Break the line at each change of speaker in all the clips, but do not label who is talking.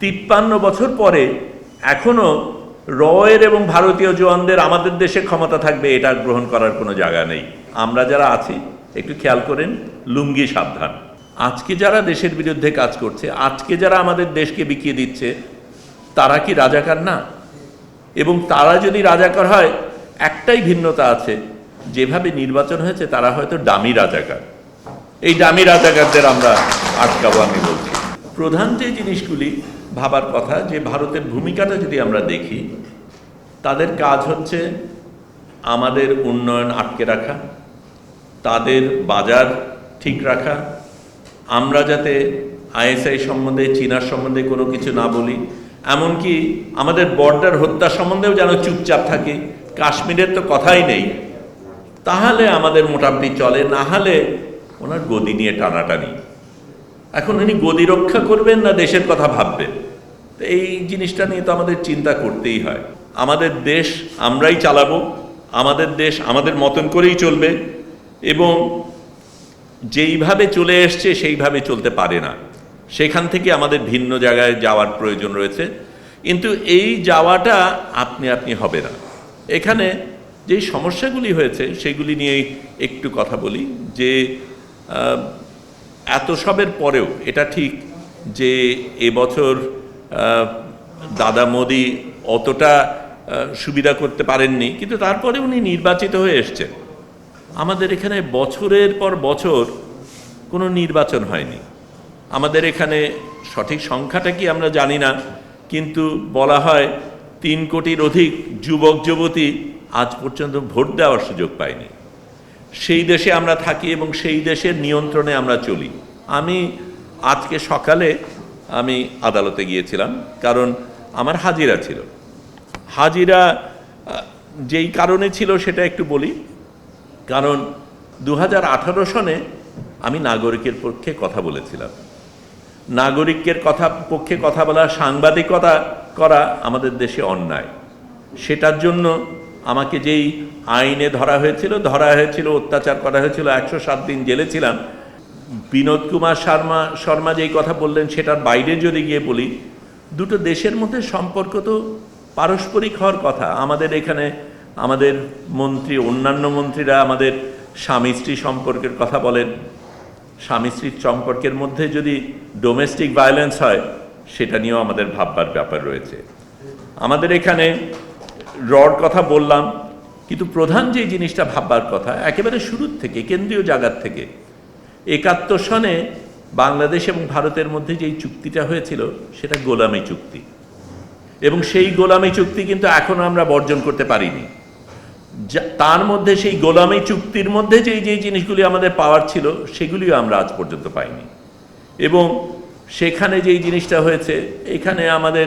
তিপ্পান্ন বছর পরে এখনও রয়ের এবং ভারতীয় জওয়ানদের আমাদের দেশে ক্ষমতা থাকবে, এটা গ্রহণ করার কোনো জায়গা নেই। আমরা যারা আছি, একটু খেয়াল করেন, লুঙ্গি সাবধান। আজকে যারা দেশের বিরুদ্ধে কাজ করছে, আজকে যারা আমাদের দেশকে বিকিয়ে দিচ্ছে, তারা কি রাজাকার না? এবং তারা যদি রাজাকার হয়, একটাই ভিন্নতা আছে, যেভাবে নির্বাচন হয়েছে, তারা হয়তো ডামি রাজাকার। এই ডামি রাজাকারদের আমরা আটকাবো আমি প্রধান যে জিনিসগুলি ভাবার কথা, যে ভারতের ভূমিকাটা যদি আমরা দেখি, তাদের কাজ হচ্ছে আমাদের উন্নয়ন আটকে রাখা, তাদের বাজার ঠিক রাখা, আমরা যাতে আইএসআই সম্বন্ধে, চীনার সম্বন্ধে কোনো কিছু না বলি, এমনকি আমাদের বর্ডার হত্যা সম্বন্ধেও যেন চুপচাপ থাকি, কাশ্মীরের তো কথাই নেই, তাহলে আমাদের মোটামুটি চলে, না হলে ওনার গদি নিয়ে টানাটানি। এখন উনি গদি রক্ষা করবেন না দেশের কথা ভাববেন? তো এই জিনিসটা নিয়ে তো আমাদের চিন্তা করতেই হয়। আমাদের দেশ আমরাই চালাবো, আমাদের দেশ আমাদের মতন করেই চলবে এবং যেইভাবে চলে এসছে সেইভাবে চলতে পারে না। সেখান থেকে আমাদের ভিন্ন জায়গায় যাওয়ার প্রয়োজন রয়েছে। কিন্তু এই যাওয়াটা আপনি আপনি হবে না। এখানে যেই সমস্যাগুলি হয়েছে, সেগুলি নিয়েই একটু কথা বলি। যে এত সবের পরেও এটা ঠিক যে এবছর দাদা মোদি অতটা সুবিধা করতে পারেননি, কিন্তু তারপরে উনি নির্বাচিত হয়ে এসছেন। আমাদের এখানে বছরের পর বছর কোনো নির্বাচন হয়নি। আমাদের এখানে সঠিক সংখ্যাটা কি আমরা জানি না, কিন্তু বলা হয় তিন কোটির অধিক যুবক, যুবতী আজ পর্যন্ত ভোট দেওয়ার সুযোগ পায়নি। সেই দেশে আমরা থাকি এবং সেই দেশের নিয়ন্ত্রণে আমরা চলি। আমি আজকে সকালে আমি আদালতে গিয়েছিলাম, কারণ আমার হাজিরা ছিল। হাজিরা যেই কারণে ছিল সেটা একটু বলি। কারণ দু হাজার আঠারো সনে আমি নাগরিকের পক্ষে কথা বলেছিলাম। নাগরিকের কথা, পক্ষে কথা বলা, সাংবাদিকতা করা আমাদের দেশে অন্যায়। সেটার জন্য আমাকে যেই আইনে ধরা হয়েছিল ধরা হয়েছিল, অত্যাচার করা হয়েছিল, একশো সাত দিন জেলে ছিলাম। বিনোদ কুমার শর্মা শর্মা যেই কথা বললেন, সেটার বাইরে যদি গিয়ে বলি, দুটো দেশের মধ্যে সম্পর্ক তো পারস্পরিক হওয়ার কথা। আমাদের এখানে, আমাদের মন্ত্রী, অন্যান্য মন্ত্রীরা আমাদের স্বামী স্ত্রী সম্পর্কের কথা বলেন। স্বামী স্ত্রীর সম্পর্কের মধ্যে যদি ডোমেস্টিক ভায়োলেন্স হয়, সেটা নিয়েও আমাদের ভাববার ব্যাপার রয়েছে। আমাদের এখানে রড কথা বললাম, কিন্তু প্রধান যে জিনিসটা ভাববার কথা, একেবারে শুরুর থেকে, কেন্দ্রীয় জায়গার থেকে, একাত্তর সনে বাংলাদেশ এবং ভারতের মধ্যে যেই চুক্তিটা হয়েছিল, সেটা গোলামি চুক্তি। এবং সেই গোলামি চুক্তি কিন্তু এখনও আমরা বর্জন করতে পারিনি। তার মধ্যে সেই গোলামি চুক্তির মধ্যে যেই যেই জিনিসগুলি আমাদের পাওয়ার ছিল, সেগুলিও আমরা আজ পর্যন্ত পাইনি। এবং সেখানে যেই জিনিসটা হয়েছে, এখানে আমাদের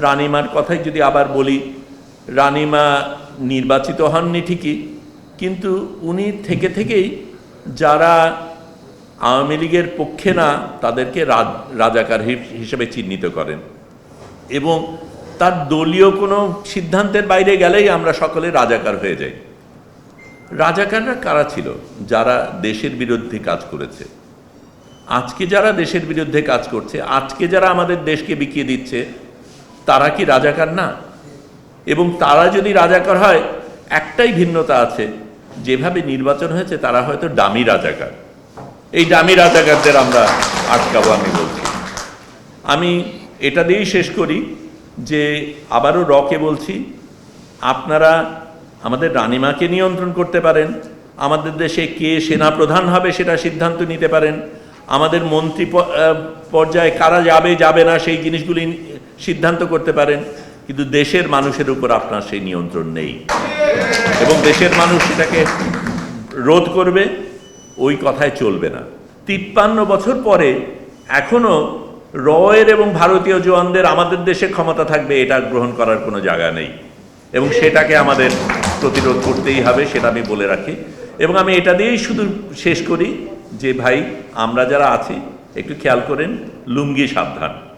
রানিমার কথাই যদি আবার বলি রানিমা নির্বাচিত হননি ঠিকই, কিন্তু উনি থেকে থেকেই যারা আওয়ামী লীগের পক্ষে না, তাদেরকে রাজ- রাজাকার হিসেবে চিহ্নিত করেন। এবং তার দলীয় কোনো সিদ্ধান্তের বাইরে গেলেই আমরা সকলে রাজাকার হয়ে যাই। রাজাকাররা কারা ছিল? যারা দেশের বিরুদ্ধে কাজ করেছে। আজকে যারা দেশের বিরুদ্ধে কাজ করছে, আজকে যারা আমাদের দেশকে বিকিয়ে দিচ্ছে, তারা কি রাজাকার না? এবং তারা যদি রাজাকার হয়, একটাই ভিন্নতা আছে, যেভাবে নির্বাচন হয়েছে, তারা হয়তো ডামি রাজাকার। এই ডামি রাজাকারদের আমরা আটকাবো, আমি বলছি। আমি এটা দিয়েই শেষ করি যে আবারও রকে বলছি, আপনারা আমাদের রানিমাকে নিয়ন্ত্রণ করতে পারেন, আমাদের দেশে কে সেনা প্রধান হবে সেটা সিদ্ধান্ত নিতে পারেন, আমাদের মন্ত্রী পর্যায়ে কারা যাবে যাবে না, সেই জিনিসগুলি সিদ্ধান্ত করতে পারেন। কিন্তু দেশের মানুষের উপর আপনার সেই নিয়ন্ত্রণ নেই। এবং দেশের মানুষ সেটাকে রোধ করবে, ওই কথায় চলবে না। তিপ্পান্ন বছর পরে এখনও রয়ের এবং ভারতীয় জওয়ানদের আমাদের দেশে ক্ষমতা থাকবে, এটা গ্রহণ করার কোনো জায়গা নেই। এবং সেটাকে আমাদের প্রতিরোধ করতেই হবে, সেটা আমি বলে রাখি। এবং আমি এটা দিয়েই শুধু শেষ করি যে, ভাই, আমরা যারা আছি, একটু খেয়াল করেন, লুঙ্গি সাবধান।